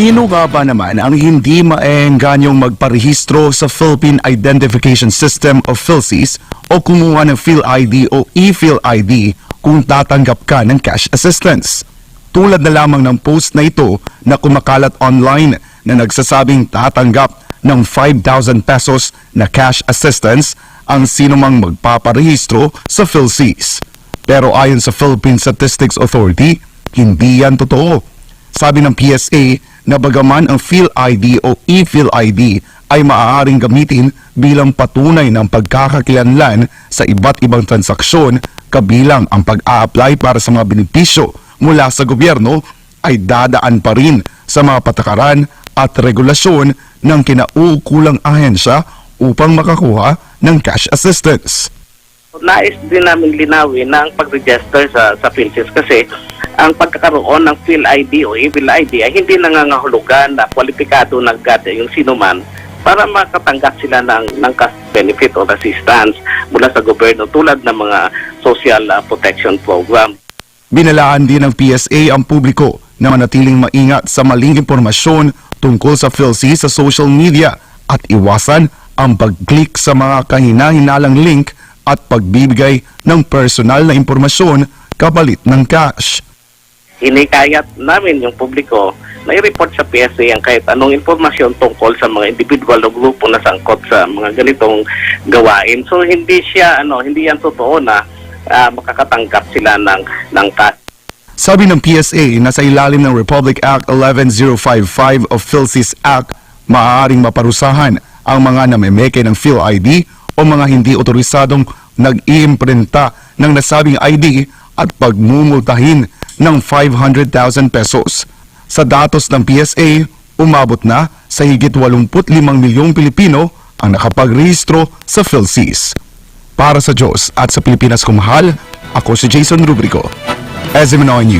Sino nga ba naman ang hindi maengganyong magparehistro sa Philippine Identification System o PhilSys o kumuha ng PhilID o ePhilID kung tatanggap ka ng cash assistance? Tulad na lamang ng post na ito na kumakalat online na nagsasabing tatanggap ng 5,000 pesos na cash assistance ang sinumang magpaparehistro sa PhilSys. Pero ayon sa Philippine Statistics Authority, hindi yan totoo. Sabi ng PSA na bagaman ang PhilID o ePhilID ay maaaring gamitin bilang patunay ng pagkakakilanlan sa iba't ibang transaksyon kabilang ang pag-a-apply para sa mga benepisyo mula sa gobyerno ay dadaan pa rin sa mga patakaran at regulasyon ng kinaukulang ahensya upang makakuha ng cash assistance. Nais din namin linawin na ang pag-register sa, sa PhilSys kasi ang pagkakaroon ng PhilID o ePhilID ay hindi nangangahulugan na kwalipikado ng GAD yung sino man para makatanggap sila ng, ng benefit or assistance mula sa gobyerno tulad ng mga social uh, protection program. Binalaan din ng PSA ang publiko na manatiling maingat sa maling impormasyon tungkol sa PhilSys sa social media at iwasan ang pag-click sa mga kahina-hinalang link at pagbibigay ng personal na impormasyon kapalit ng cash. Hinikayat namin yung publiko na i-report sa PSA ang kahit anong informasyon tungkol sa mga individual o grupo na sangkot sa mga ganitong gawain. So hindi siya ano, hindi yan totoo na ah, makakatanggap sila ng ng cash. Sabi ng PSA na sa ilalim ng Republic Act 11055 of PhilSys Act, maaaring maparusahan ang mga namemeke ng PhilID o mga hindi otorisadong nag-iimprenta ng nasabing ID at pagmumultahin ng 500,000 pesos. Sa datos ng PSA, umabot na sa higit 85 milyong Pilipino ang nakapagrehistro sa PhilSys. Para sa Diyos at sa Pilipinas kumahal, ako si Jason Rubrico. SMNO News.